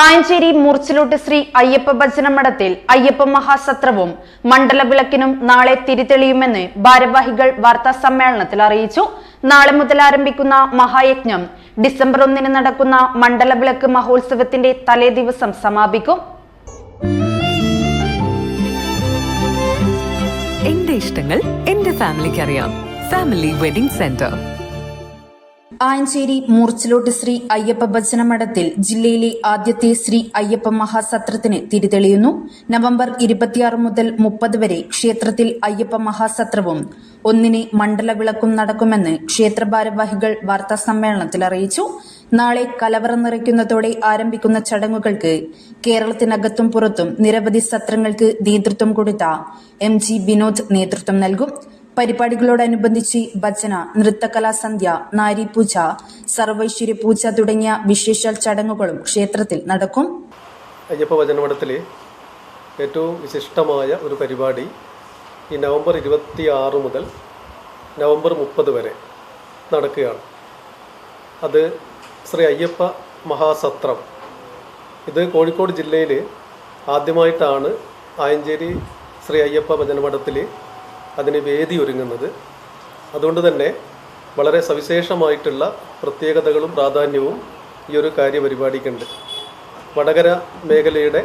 ആയഞ്ചേരി മൂർച്ചിലോട്ട് ശ്രീ അയ്യപ്പ ഭജന മഠത്തിൽ അയ്യപ്പ മഹാസത്രവും മണ്ഡല വിളക്കിനും നാളെ തിരിതെളിയുമെന്ന് ഭാരവാഹികൾ വാർത്താ സമ്മേളനത്തിൽ അറിയിച്ചു. നാളെ മുതൽ ആരംഭിക്കുന്ന മഹായജ്ഞം ഡിസംബർ ഒന്നിന് നടക്കുന്ന മണ്ഡല വിളക്ക് മഹോത്സവത്തിന്റെ തലേദിവസം സമാപിക്കും. എന്റെ ഇഷ്ടങ്ങൾ എന്റെ ഫാമിലിക്ക് അറിയാം. Family wedding centre. Ayancheri Moorchilott Shri Ayyappa ഭജന മഠത്തിൽ ജില്ലയിലെ ആദ്യത്തെ ശ്രീ അയ്യപ്പ മഹാസത്രത്തിന് തിരിതെളിയുന്നു. നവംബർ ഇരുപത്തിയാറ് മുതൽ മുപ്പത് വരെ ക്ഷേത്രത്തിൽ അയ്യപ്പ മഹാസത്രവും ഒന്നിന് മണ്ഡലവിളക്കും നടക്കുമെന്ന് ക്ഷേത്ര ഭാരവാഹികൾ വാർത്താ സമ്മേളനത്തിൽ അറിയിച്ചു. നാളെ കലവറ നിറയ്ക്കുന്നതോടെ ആരംഭിക്കുന്ന ചടങ്ങുകൾക്ക് കേരളത്തിനകത്തും പുറത്തും നിരവധി സത്രങ്ങൾക്ക് നേതൃത്വം കൊടുത്ത എം ജി വിനോദ് നേതൃത്വം നൽകും. പരിപാടികളോടനുബന്ധിച്ച് ഭജന നൃത്തകലാസന്ധ്യ നാരിപൂജ സർവൈശ്വര്യ പൂജ തുടങ്ങിയ വിശേഷാൽ ചടങ്ങുകളും ക്ഷേത്രത്തിൽ നടക്കും. അയ്യപ്പ വചനമഠത്തിലെ ഏറ്റവും വിശിഷ്ടമായ ഒരു പരിപാടി ഈ നവംബർ ഇരുപത്തി ആറ് മുതൽ നവംബർ മുപ്പത് വരെ നടക്കുകയാണ്. അത് ശ്രീ അയ്യപ്പ മഹാസത്രം. ഇത് കോഴിക്കോട് ജില്ലയിൽ ആദ്യമായിട്ടാണ് ആയഞ്ചേരി ശ്രീ അയ്യപ്പ ഭജനമഠത്തിൽ അതിന് വേദി ഒരുങ്ങുന്നത്. അതുകൊണ്ട് തന്നെ വളരെ സവിശേഷമായിട്ടുള്ള പ്രത്യേകതകളും പ്രാധാന്യവും ഈ ഒരു കാര്യപരിപാടിക്കുണ്ട്. വടകര മേഖലയുടെ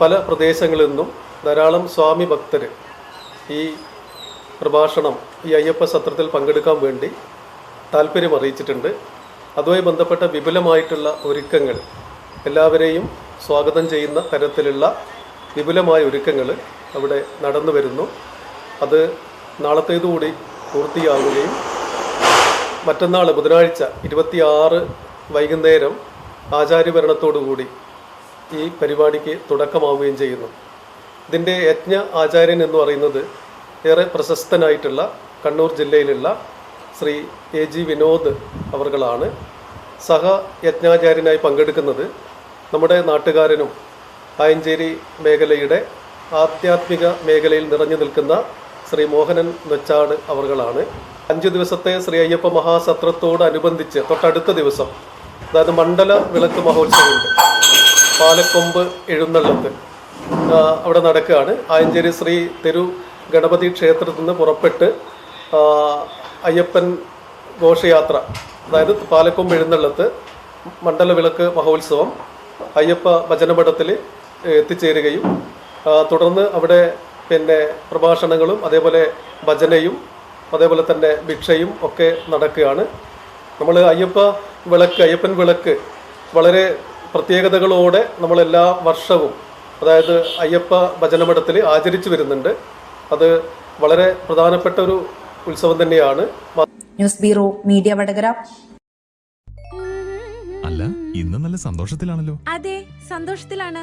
പല പ്രദേശങ്ങളിൽ നിന്നും ധാരാളം സ്വാമി ഭക്തർ ഈ പ്രഭാഷണം ഈ അയ്യപ്പ സത്രത്തിൽ പങ്കെടുക്കാൻ വേണ്ടി താല്പര്യം അറിയിച്ചിട്ടുണ്ട്. അതുമായി ബന്ധപ്പെട്ട വിപുലമായിട്ടുള്ള ഒരുക്കങ്ങൾ എല്ലാവരെയും സ്വാഗതം ചെയ്യുന്ന തരത്തിലുള്ള വിപുലമായ ഒരുക്കങ്ങൾ അവിടെ നടന്നു വരുന്നു. അത് നാളത്തേതുകൂടി പൂർത്തിയാവുകയും മറ്റന്നാൾ ബുധനാഴ്ച ഇരുപത്തിയാറ് വൈകുന്നേരം ആചാര്യഭരണത്തോടുകൂടി ഈ പരിപാടിക്ക് തുടക്കമാവുകയും ചെയ്യുന്നു. ഇതിന്റെ യജ്ഞ ആചാര്യൻ എന്ന് പറയുന്നത് ഏറെ പ്രശസ്തനായിട്ടുള്ള കണ്ണൂർ ജില്ലയിലുള്ള ശ്രീ എ ജി വിനോദ് അവർകളാണ്. സഹ യജ്ഞാചാര്യനായി പങ്കെടുക്കുന്നത് നമ്മുടെ നാട്ടുകാരനും ആയഞ്ചേരി മേഖലയുടെ ആധ്യാത്മിക മേഖലയിൽ നിറഞ്ഞു നിൽക്കുന്ന ശ്രീ മോഹനൻ നൊച്ചാട് അവർകളാണ്. അഞ്ച് ദിവസത്തെ ശ്രീ അയ്യപ്പ മഹാസത്രത്തോടനുബന്ധിച്ച് തൊട്ടടുത്ത ദിവസം അതായത് മണ്ഡല വിളക്ക് മഹോത്സവമുണ്ട്. പാലക്കൊമ്പ് എഴുന്നള്ളത്ത്. അവിടെ നടക്കുകയാണ്. ആയഞ്ചേരി ശ്രീ തെരു ഗണപതി ക്ഷേത്രത്തിൽ നിന്ന് പുറപ്പെട്ട് അയ്യപ്പൻ ഘോഷയാത്ര അതായത് പാലക്കൊമ്പ് എഴുന്നള്ളത്ത് മണ്ഡല വിളക്ക് മഹോത്സവം അയ്യപ്പ ഭജനമഠത്തിൽ എത്തിച്ചേരുകയും തുടർന്ന് അവിടെ പിന്നെ പ്രഭാഷണങ്ങളും അതേപോലെ ഭജനയും അതേപോലെ തന്നെ ഭിക്ഷയും ഒക്കെ നടക്കുകയാണ്. നമ്മൾ അയ്യപ്പ വിളക്ക് അയ്യപ്പൻ വിളക്ക് വളരെ പ്രത്യേകതകളോടെ നമ്മൾ എല്ലാ വർഷവും അതായത് അയ്യപ്പ ഭജനമഠത്തിൽ ആചരിച്ചു വരുന്നുണ്ട്. അത് വളരെ പ്രധാനപ്പെട്ട ഒരു ഉത്സവം തന്നെയാണ്. News bureau media Vadakara. അല്ല ഇന്ന് നല്ല സന്തോഷത്തിലാണല്ലോ. അതെ സന്തോഷത്തിലാണ്.